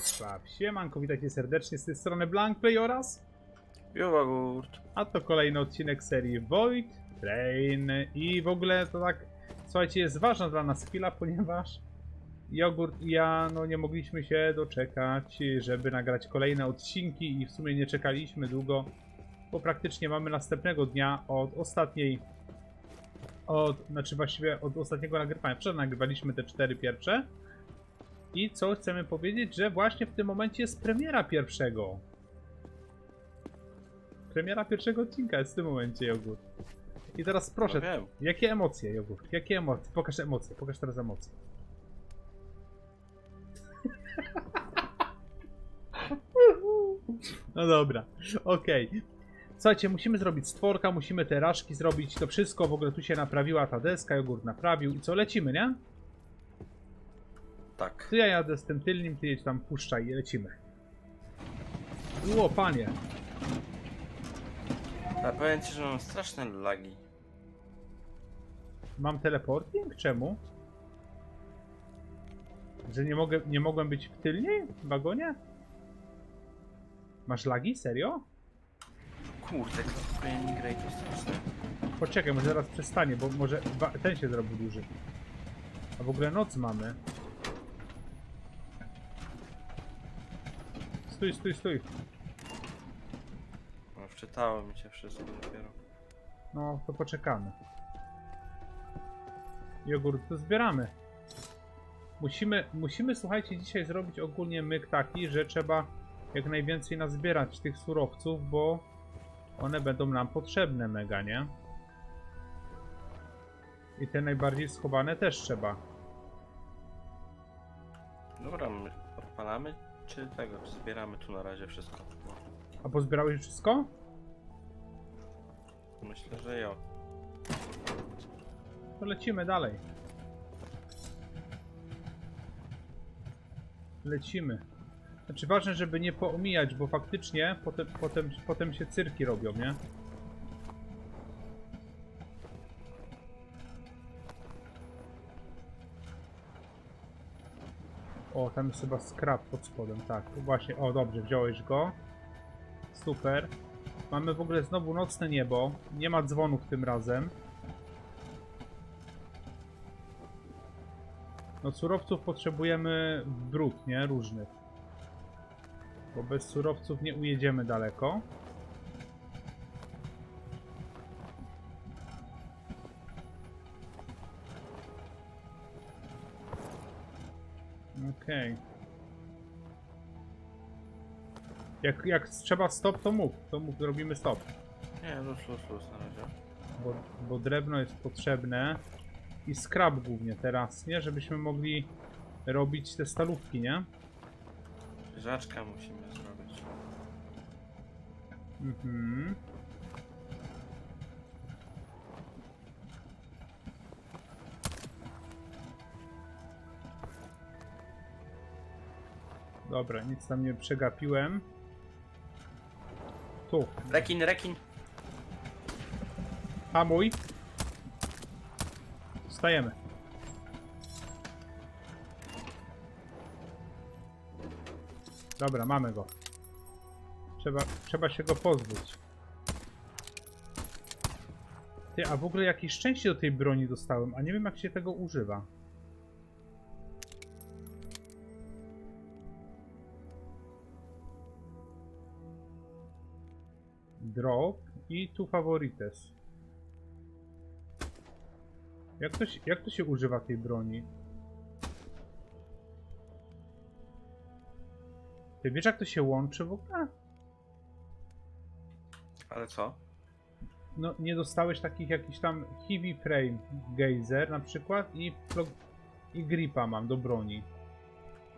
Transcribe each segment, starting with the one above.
Wisław. Siemanko, witajcie serdecznie z tej strony Blankplay oraz... Jogurt. A to kolejny odcinek serii Void Train. I w ogóle to tak, słuchajcie, jest ważna dla nas chwila, ponieważ Jogurt i ja no, nie mogliśmy się doczekać, żeby nagrać kolejne odcinki i w sumie nie czekaliśmy długo, bo praktycznie mamy następnego dnia od ostatniej, od, znaczy właściwie od ostatniego nagrywania. Wczoraj nagrywaliśmy te cztery pierwsze. I co chcemy powiedzieć, że właśnie w tym momencie jest premiera pierwszego. Premiera pierwszego odcinka jest w tym momencie, Jogurt. I teraz proszę, No jakie emocje, Jogurt? Jakie emocje? Pokaż emocje, pokaż teraz emocje. No dobra, okej. Słuchajcie, musimy zrobić stworka, musimy te raszki zrobić, to wszystko, w ogóle tu się naprawiła ta deska, Jogurt naprawił i co, lecimy, nie? Tak. To ja jadę z tym tylnym, ty jedź tam puszczaj i lecimy. Ło, panie. A powiem ci, że mam straszne lagi. Mam teleporting? Czemu? Że nie mogę, nie mogłem być w tylniej w wagonie? Masz lagi? Serio? Kurde, Crossplay Grey to straszne. Poczekaj, może zaraz przestanie, bo może wa- ten się zrobił duży. A w ogóle noc mamy. Stój, stój, stój. No, wczytało mi się wszystko dopiero. No, to poczekamy. Jogurt to zbieramy. Musimy, musimy, słuchajcie, dzisiaj zrobić ogólnie myk taki, że trzeba jak najwięcej nazbierać tych surowców, bo one będą nam potrzebne mega, nie? I te najbardziej schowane też trzeba. Dobra, my odpalamy, czy tego, czy zbieramy tu na razie wszystko? No, A pozbierałeś wszystko? myślę, że jo. To lecimy dalej. Lecimy. Znaczy ważne, żeby nie poomijać, bo faktycznie potem, potem, potem się cyrki robią, nie? O, tam jest chyba skrap pod spodem, tak. Właśnie, o dobrze, wziąłeś go. Super. Mamy w ogóle znowu nocne niebo. Nie ma dzwonów tym razem. No surowców potrzebujemy brud, nie? Różnych. Bo bez surowców nie ujedziemy daleko. Okej. Jak, jak trzeba stop, to mów. To mów, robimy stop. Nie, luz, luz, luz na razie. Bo, bo drewno jest potrzebne. I skrap głównie teraz, nie? Żebyśmy mogli robić te stalówki, nie? Żaczka musimy zrobić. Mhm. Dobra, nic tam nie przegapiłem. Tu, Rekin, rekin! hamuj. Stajemy. Dobra, mamy go. Trzeba, trzeba się go pozbyć. Ty, a w ogóle jakieś szczęście do tej broni dostałem, a nie wiem jak się tego używa. Drop i tu favorites. Jak to, się, jak to się używa tej broni? Ty wiesz jak to się łączy w ogóle? Ale co? No nie dostałeś takich jakichś tam heavy frame geyser na przykład i, i gripa mam do broni.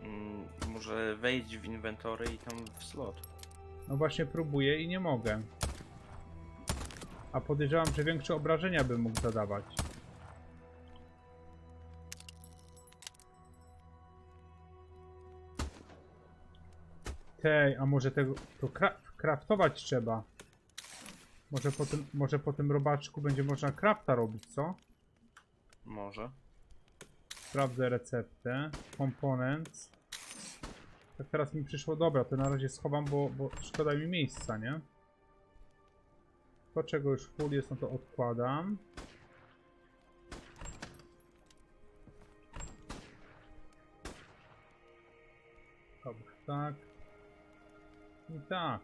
Mm, może wejść w inwentory i tam w slot. No właśnie próbuję i nie mogę. A podejrzewam, że większe obrażenia bym mógł zadawać. Tej, a może tego to kra kraftować trzeba. Może po, tym, może po tym robaczku będzie można krafta robić, co? Może. Sprawdzę receptę. Components. Tak teraz mi przyszło, dobra, to na razie schowam, bo, bo szkoda mi miejsca, nie? To czego już full jest, no to odkładam. Dobra, tak. I tak.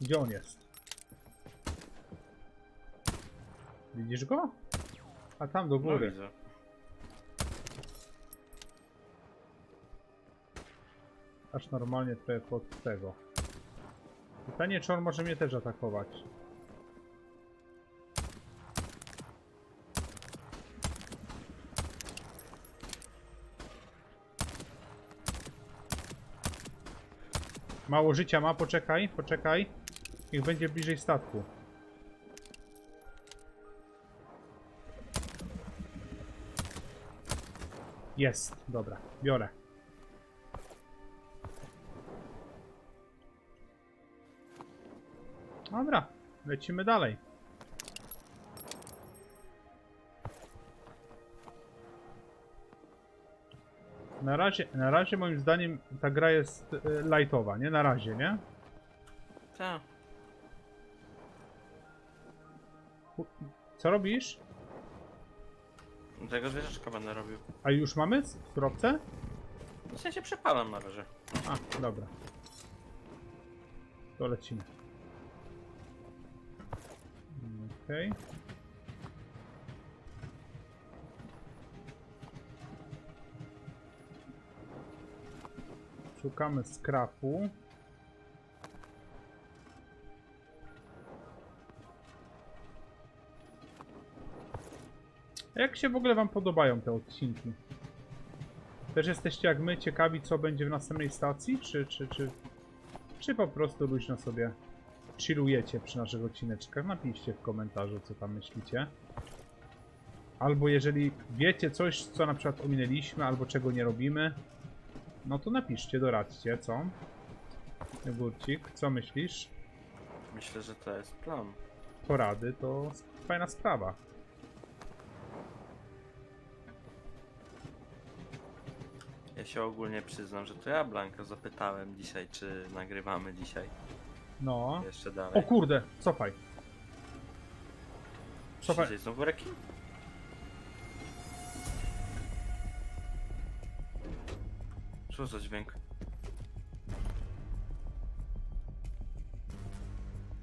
Gdzie on jest? Widzisz go? A tam do No góry. widzę. Aż normalnie tutaj pod tego. Pytanie, czy on może mnie też atakować? Mało życia ma, poczekaj, poczekaj. Niech będzie bliżej statku. Jest, dobra, biorę. Lecimy dalej. Na razie, na razie moim zdaniem ta gra jest e, lightowa, nie? Na razie, nie? Tak. Ku- Co robisz? Tego zwierzaczka będę robił. A już mamy surowce? W sensie przepalam na razie. A, dobra. To lecimy. Okej. Szukamy skrapu. Jak się w ogóle wam podobają te odcinki? Też jesteście jak my ciekawi co będzie w następnej stacji? Czy, czy, czy, czy po prostu luźno sobie chillujecie przy naszych odcineczkach? Napiszcie w komentarzu co tam myślicie. Albo jeżeli wiecie coś co na przykład ominęliśmy albo czego nie robimy no to napiszcie, doradźcie, co? Górcik, co myślisz? Myślę, że to jest plan. Porady to fajna sprawa. Ja się ogólnie przyznam, że to ja Blanka zapytałem dzisiaj, czy nagrywamy dzisiaj. No. Jeszcze O dalej. kurde, cofaj. Cofaj. Dzisiaj znowu? Co za dźwięk?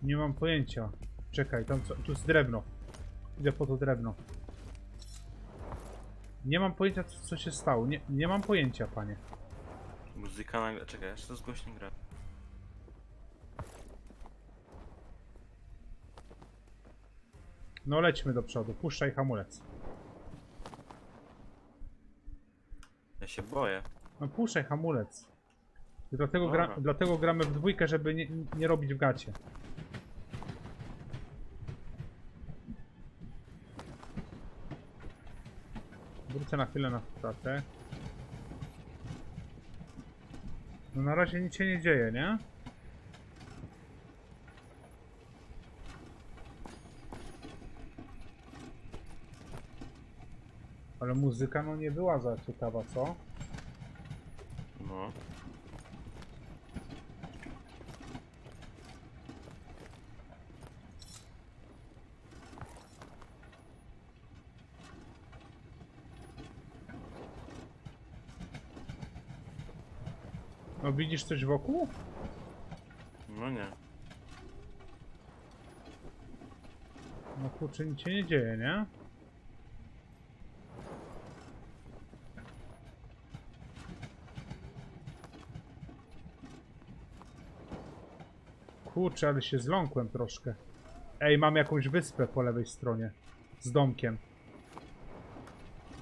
Nie mam pojęcia. Czekaj, tam co, tu jest drewno. Idę po to drewno. Nie mam pojęcia co, co się stało. Nie, nie mam pojęcia, panie. Muzyka nagle... Czekaj, jeszcze to zgłośnie gra. No lećmy do przodu, puszczaj hamulec. Ja się boję. No puszczaj hamulec. I Dlatego, gra, Dobra. dlatego gramy w dwójkę, żeby nie, nie robić w gacie. Wrócę na chwilę na statek. No na razie nic się nie dzieje, nie? Ale muzyka no nie była za ciekawa, co? No. No widzisz coś wokół? No nie. No kurczę, nic się nie dzieje, nie? Kurczę, ale się zląkłem troszkę. Ej, mam jakąś wyspę po lewej stronie. Z domkiem.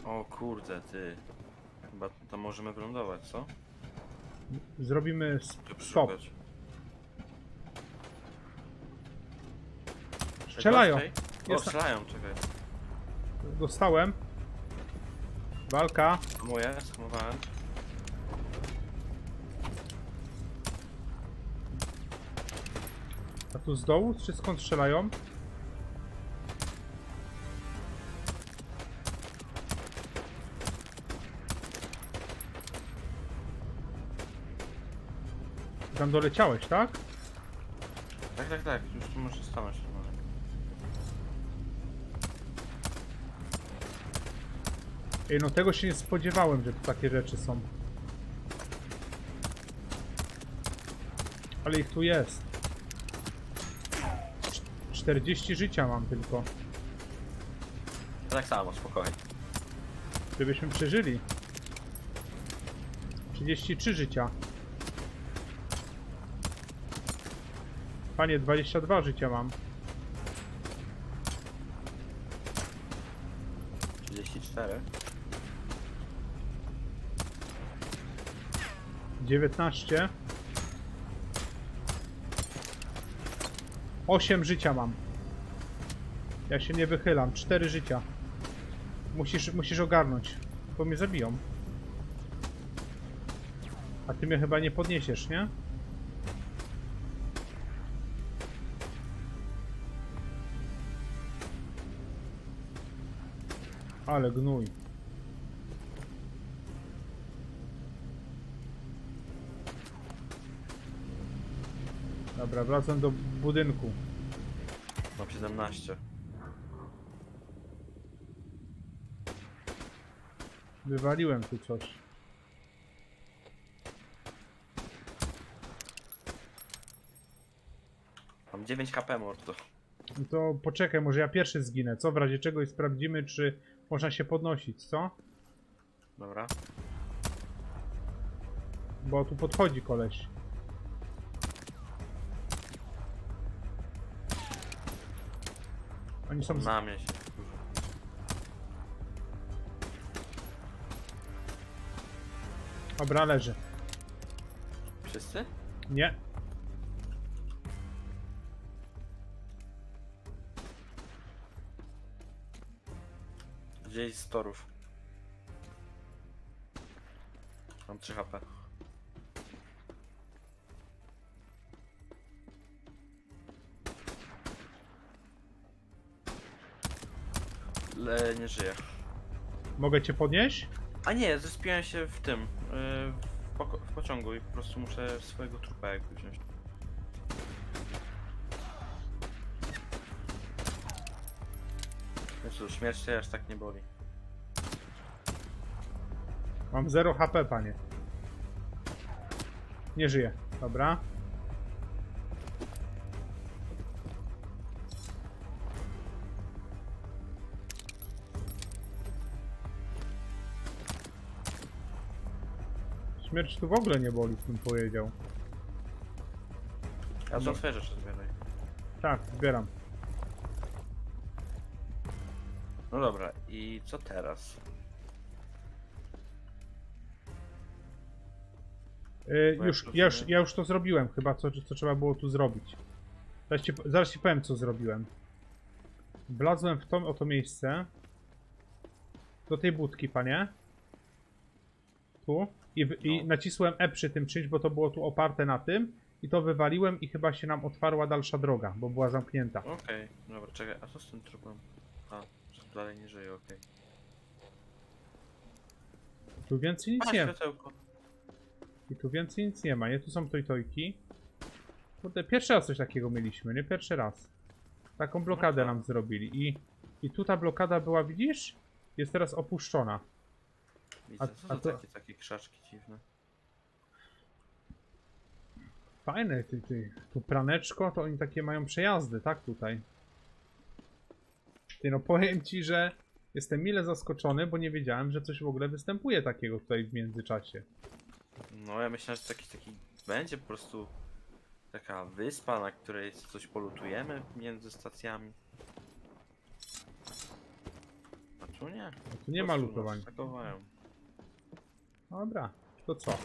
O kurde, ty. Chyba tam możemy wylądować, co? Zrobimy stop. przeszukać. Strzelają. Czekaj, O, Jest- strzelają, czekaj. Dostałem. Walka. Hamuję, skamowałem. A tu z dołu? Czy skąd strzelają? Tam doleciałeś, tak? Tak, tak, tak, już tu muszę stanąć. Ej, no tego się nie spodziewałem, że tu takie rzeczy są. Ale ich tu jest. Cz- 40 życia mam tylko. Tak samo, spokojnie. Żebyśmy przeżyli. 33 życia. Panie, 22 życia mam. 34. 19. 8 życia mam. Ja się nie wychylam. 4 życia. Musisz, musisz ogarnąć, bo mnie zabiją. A ty mnie chyba nie podniesiesz, nie? Ale gnój. Dobra, wracam do budynku. Mam 17. Wywaliłem tu coś. Mam 9 HP mordo. No to poczekaj, może ja pierwszy zginę, co? W razie czego i sprawdzimy, czy można się podnosić, co? Dobra. Bo tu podchodzi koleś. Oni są... Na mnie się. Dobra, leży. Wszyscy? Nie. Gdzieś z torów. Mam 3 HP. Le, nie żyję. Mogę cię podnieść? A nie, zespiłem się w tym, yy, w, poko- w pociągu i po prostu muszę swojego trupa jakby wziąć. No cóż, śmierć się aż tak nie boli. Mam 0 HP, panie. Nie żyję. Dobra. Śmierć tu w ogóle nie boli, bym powiedział. A co twoje rzeczy zbieraj. Tak, zbieram. No dobra, i co teraz? Yy, Bo już, ja, już, rozumiem- ja już to zrobiłem chyba, co, co trzeba było tu zrobić. Zaraz ci, zaraz ci powiem, co zrobiłem. Wlazłem w to oto miejsce. Do tej budki, panie. Tu. I, w, i No. nacisłem E przy tym czymś, bo to było tu oparte na tym. I to wywaliłem i chyba się nam otwarła dalsza droga, bo była zamknięta. Okej, dobra, czekaj, a co z tym trupem? A, że dalej nie żyje, okej. Tu więcej nic A, nie ma. światełko. I tu więcej nic nie ma, nie? Tu są tojtojki. Kurde, pierwszy raz coś takiego mieliśmy, nie? Pierwszy raz. Taką blokadę No tak. nam zrobili. I, I tu ta blokada była, widzisz? Jest teraz opuszczona. Widzę, A- co a to takie, takie krzaczki dziwne? Fajne, ty, ty. Tu praneczko, to oni takie mają przejazdy, tak? Tutaj. Ty, no powiem ci, że jestem mile zaskoczony, bo nie wiedziałem, że coś w ogóle występuje takiego tutaj w międzyczasie. No ja myślałem, że to jakiś taki będzie po prostu taka wyspa, na której coś polutujemy między stacjami. A tu nie. A tu nie ma Po prostu nas lutowania. atakowają. Dobra, to co?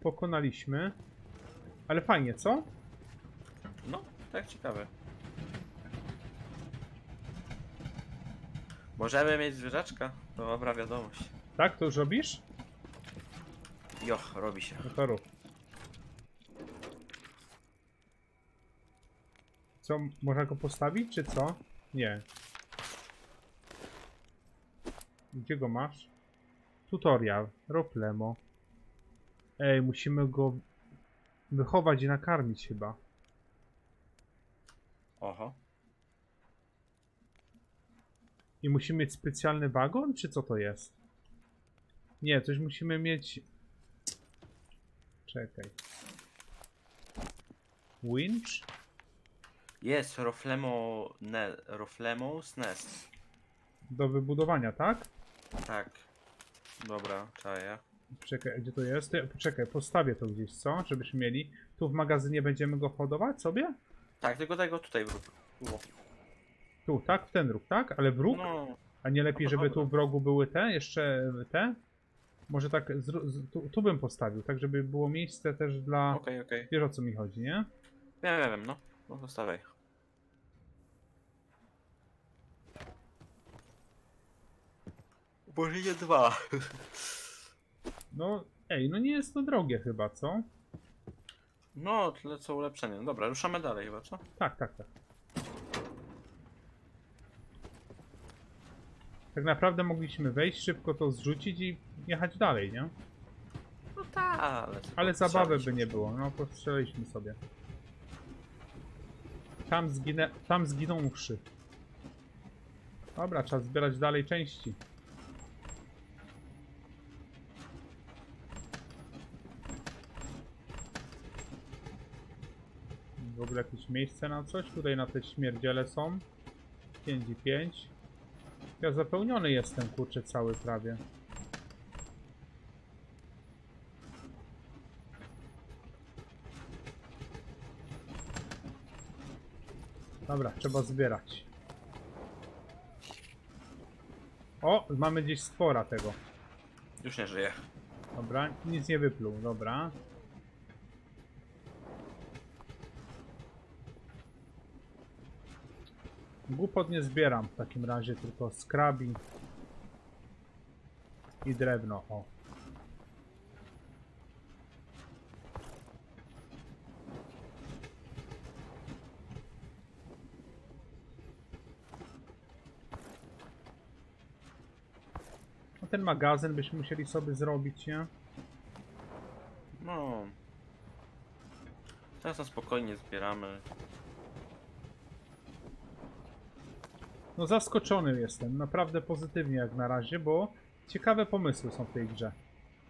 Pokonaliśmy. Ale fajnie, co? No, tak ciekawe. Możemy mieć zwierzaczka? To dobra wiadomość. Tak, to już robisz? Joch, robi się. No to rób. Co, można go postawić, czy co? Nie. Gdzie go masz? Tutorial. Rób lemo. Ej, musimy go wychować i nakarmić chyba. Oho. I musimy mieć specjalny wagon, czy co to jest? Nie, coś musimy mieć... Czekaj. Winch? Jest Roflemo... Ne, Roflemos Nest. Do wybudowania, tak? Tak. Dobra, czaję. Czekaj, gdzie to jest? To ja- Poczekaj, postawię to gdzieś, co? Żebyśmy mieli. Tu w magazynie będziemy go hodować sobie? Tak, tylko tego tutaj wróg. Tu, tak? W ten róg, tak? Ale w róg? No, A nie lepiej, No to żeby dobra. tu w rogu były te? Jeszcze te? Może tak, z, tu, tu bym postawił, tak żeby było miejsce też dla... okej, okej. Wiesz o co mi chodzi, nie? Wiem, wiem, wiem, no. No zostawiaj. Może nie dwa. No, ej, no nie jest to drogie chyba, co? No, tyle co ulepszenie. Dobra, ruszamy dalej chyba, co? Tak, tak, tak. Tak naprawdę mogliśmy wejść, szybko to zrzucić i jechać dalej, nie? No tak, ale... tylko Ale zabawy by nie było, no postrzeliliśmy sobie. Tam, zginę, tam zginą uszy. Dobra, trzeba zbierać dalej części. W ogóle jakieś miejsce na coś? Tutaj na te śmierdziele są. 5 i 5. Ja zapełniony jestem, kurczę, cały prawie. Dobra, trzeba zbierać. O, mamy gdzieś stwora tego. Już nie żyje. Dobra, nic nie wypluł, dobra. Głupot nie zbieram w takim razie, tylko skrabi i drewno, o. No ten magazyn byśmy musieli sobie zrobić, nie? No. Teraz na spokojnie zbieramy. No zaskoczony jestem, naprawdę pozytywnie jak na razie, bo ciekawe pomysły są w tej grze.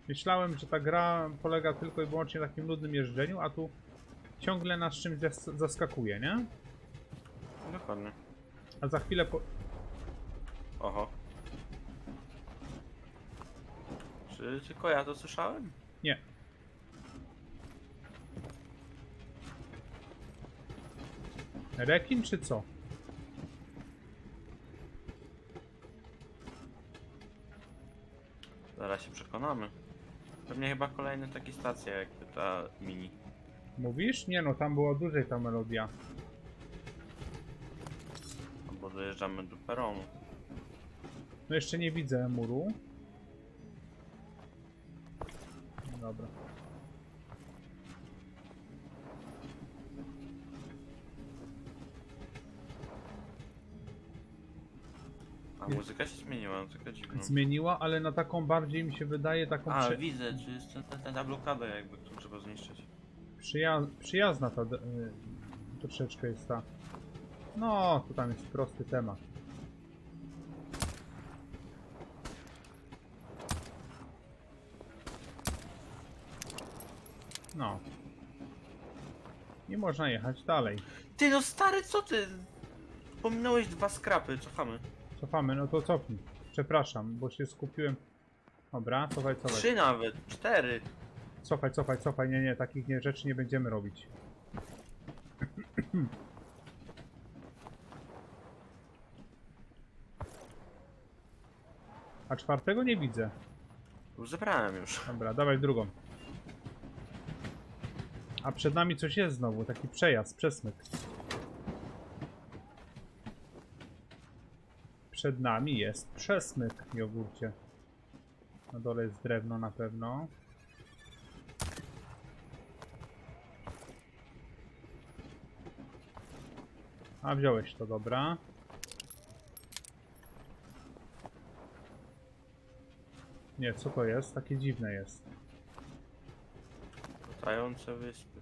Myślałem, że ta gra polega tylko i wyłącznie na takim nudnym jeżdżeniu, a tu ciągle nas czymś zas- zaskakuje, nie? Dokładnie. A za chwilę po... Oho. Czy tylko ja to słyszałem? Nie. Rekin czy co? Przekonamy. Pewnie chyba kolejne takie stacje jakby ta mini. Mówisz? Nie no, tam była dłużej ta melodia. Albo dojeżdżamy do peronu. No jeszcze nie widzę muru. Dobra. A muzyka się zmieniła, no taka dziwna. Zmieniła, ale na taką bardziej mi się wydaje taką A, przy... widzę, czy jest ta, ta, ta blokada jakby, którą trzeba zniszczyć. Przyja przyjazna ta d- y, troszeczkę jest ta. No, tu tam jest prosty temat. No. Nie można jechać dalej. Ty no stary, co ty? Pominąłeś dwa skrapy, cofamy. Cofamy, no to cofnij. Przepraszam, bo się skupiłem. Dobra, cofaj, cofaj. Trzy nawet, cztery. Cofaj, cofaj, cofaj. Nie, nie, takich nie, rzeczy nie będziemy robić. A czwartego nie widzę. Już zebrałem już. Dobra, dawaj drugą. A przed nami coś jest znowu, taki przejazd, przesmyk. Przed nami jest przesmyk, jogurcie. Na dole jest drewno na pewno. A wziąłeś to, dobra. Nie, co to jest? Takie dziwne jest. Latające wyspy.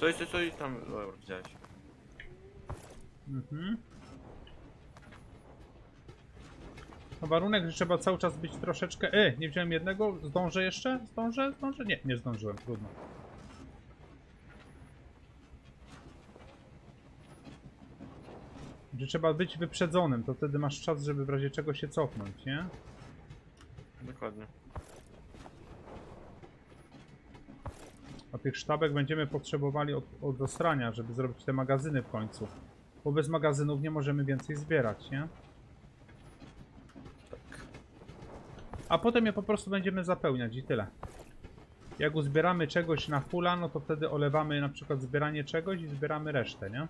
Stój, stój, stój, tam, dobra, widziałeś. Mhm. No warunek, że trzeba cały czas być troszeczkę... E, nie wziąłem jednego, zdążę jeszcze? Zdążę? Zdążę? Nie, nie zdążyłem, trudno. Że trzeba być wyprzedzonym, to wtedy masz czas, żeby w razie czego się cofnąć, nie? Dokładnie. A tych sztabek będziemy potrzebowali od, od osrania, żeby zrobić te magazyny w końcu. Bo bez magazynów nie możemy więcej zbierać, nie? A potem je po prostu będziemy zapełniać i tyle. Jak uzbieramy czegoś na fulla, no to wtedy olewamy na przykład zbieranie czegoś i zbieramy resztę, nie?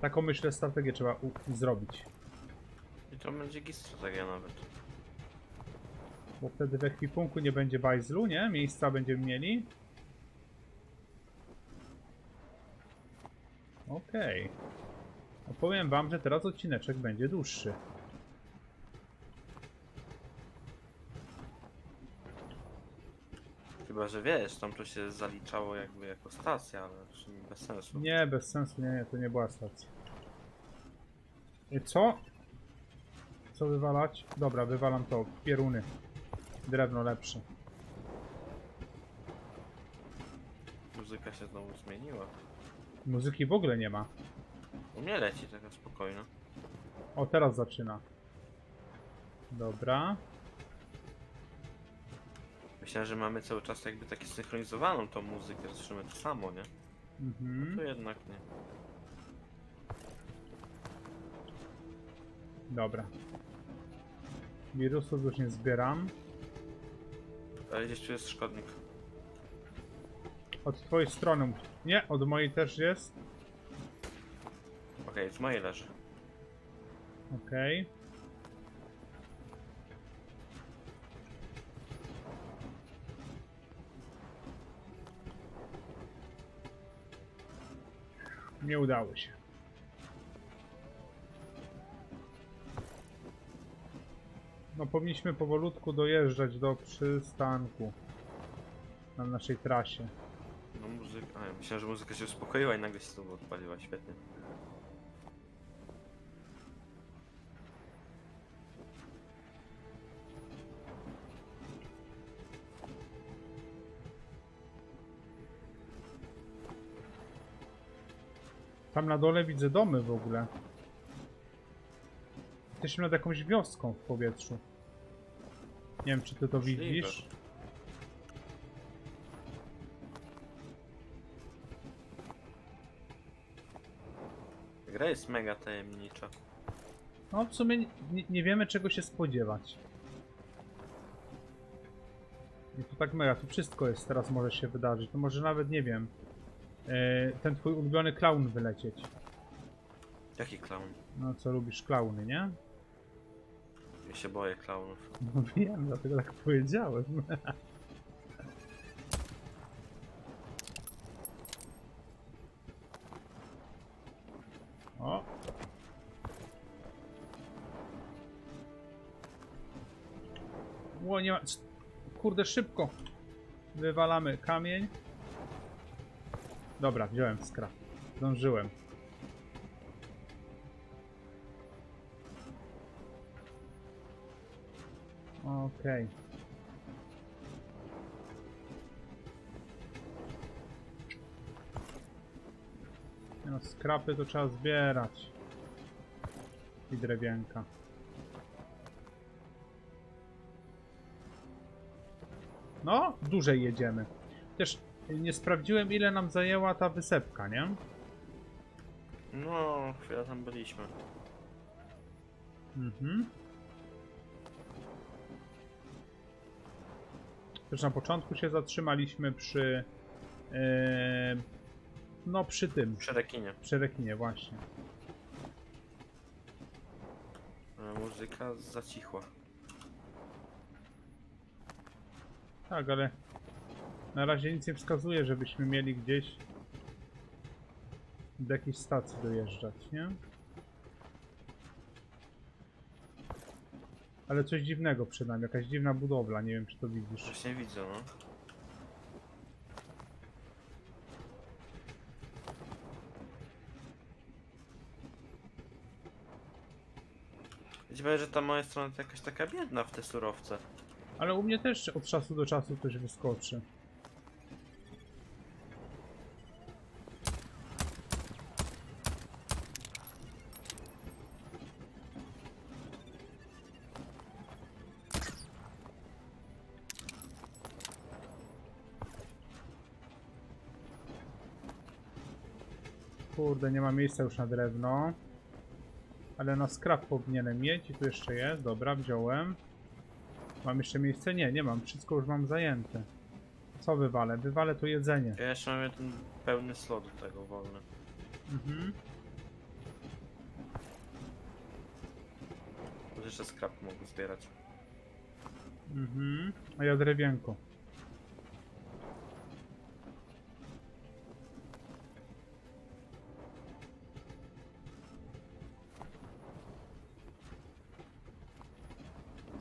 Taką myślę strategię trzeba zrobić. I to będzie git strategia nawet. Bo wtedy w ekwipunku nie będzie bajzlu, nie? Miejsca będziemy mieli. Okej. No powiem wam, że teraz odcineczek będzie dłuższy. Chyba, że wiesz, tam to się zaliczało jakby jako stacja, ale bez sensu. Nie, bez sensu, nie, nie, to nie była stacja. I co? Co wywalać? Dobra, wywalam to. Pieruny. Drewno lepsze. Muzyka się znowu zmieniła. Muzyki w ogóle nie ma. U mnie leci taka spokojna. O, teraz zaczyna. Dobra. Myślałem, że mamy cały czas jakby taki synchronizowaną tą muzykę, że słyszymy to samo, nie? Mhm. To jednak nie. Dobra. Wirusów już nie zbieram. Ale gdzieś tu jest szkodnik. Od twojej strony. Nie, od mojej też jest. Okej, z mojej leży. Okej. Nie udało się. No powinniśmy powolutku dojeżdżać do przystanku na naszej trasie. No muzyka. A, ja myślałem, że muzyka się uspokoiła i nagle się znowu odpaliła, świetnie. Tam na dole widzę domy w ogóle. Jesteśmy nad jakąś wioską w powietrzu. Nie wiem, czy ty to Możliwe. widzisz. Gra jest mega tajemnicza. No, w sumie nie, nie wiemy, czego się spodziewać. I to tak mega, tu wszystko jest, teraz może się wydarzyć. To może nawet, nie wiem, e, ten twój ulubiony klaun wylecieć. Jaki klaun? No, co lubisz klauny, nie? Ja się boję klaunów. No wiem, dlatego tak powiedziałem. O! Ło, nie ma... Kurde, szybko! Wywalamy kamień. Dobra, wziąłem skrap. Zdążyłem. Okej. Nie No, skrapy to trzeba zbierać. I drewienka. No, dłużej jedziemy. Też nie sprawdziłem ile nam zajęła ta wysepka, nie? No, chwilę tam byliśmy. Mhm. Też na początku się zatrzymaliśmy przy. e, no, przy tym. Przy rekinie. Przy rekinie, właśnie. Ale muzyka zacichła. Tak, ale na razie nic nie wskazuje, żebyśmy mieli gdzieś do jakiejś stacji dojeżdżać, nie? Ale coś dziwnego przed nami, jakaś dziwna budowla, nie wiem czy to widzisz. Właśnie widzę, no. Wiecie, że ta moja strona to jakaś taka biedna w te surowce. Ale u mnie też od czasu do czasu coś wyskoczy. Kurde, nie ma miejsca już na drewno. Ale na skrap powinienem mieć i tu jeszcze jest. Dobra, wziąłem. Mam jeszcze miejsce? Nie, nie mam. Wszystko już mam zajęte. Co wywalę? Wywalę tu jedzenie. Ja jeszcze mam jeden pełny slot do tego wolny. Mhm. Może jeszcze skrap mogę zbierać. Mhm. A ja drewienko.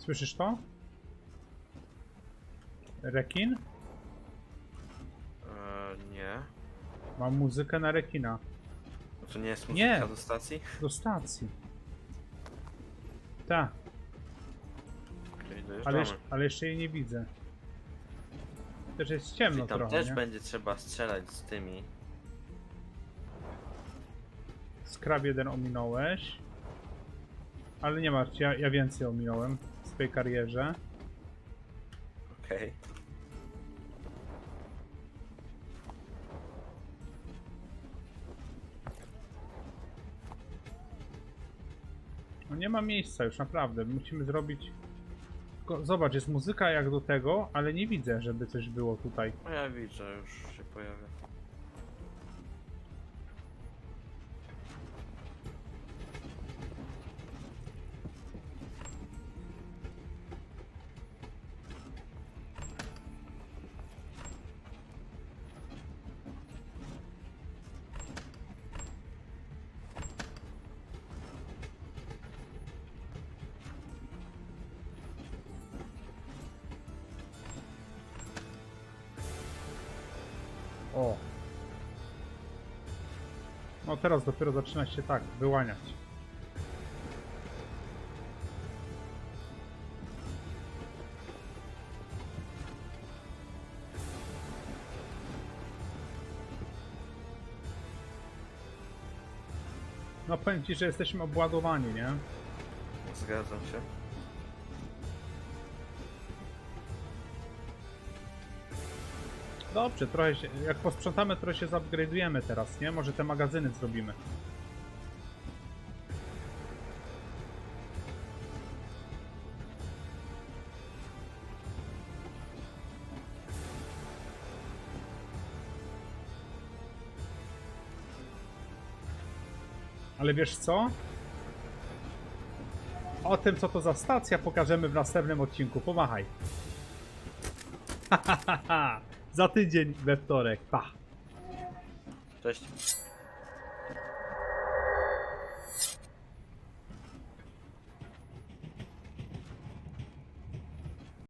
Słyszysz to? Rekin? Eee, nie. Mam muzykę na rekina. No To nie jest Nie. muzyka do stacji? Do stacji. Tak, ale, jeszcze- ale jeszcze jej nie widzę. Też jest ciemno Czyli tam trochę, też nie? będzie trzeba strzelać z tymi. Skrab jeden ominąłeś. Ale nie martw się, ja, ja więcej ominąłem swojej karierze. Okej. No nie ma miejsca już naprawdę, musimy zrobić... Tylko Zobacz, jest muzyka jak do tego, ale nie widzę, żeby coś było tutaj. No ja widzę, już się pojawia. Teraz dopiero zaczyna się tak wyłaniać. No powiem ci, że jesteśmy obładowani, nie? Zgadzam się. Dobrze, trochę się, jak posprzątamy, trochę się zupgrade'ujemy teraz, nie? Może te magazyny zrobimy. Ale wiesz co? O tym, co to za stacja, pokażemy w następnym odcinku. Pomachaj. za tydzień we wtorek. Pa. Cześć.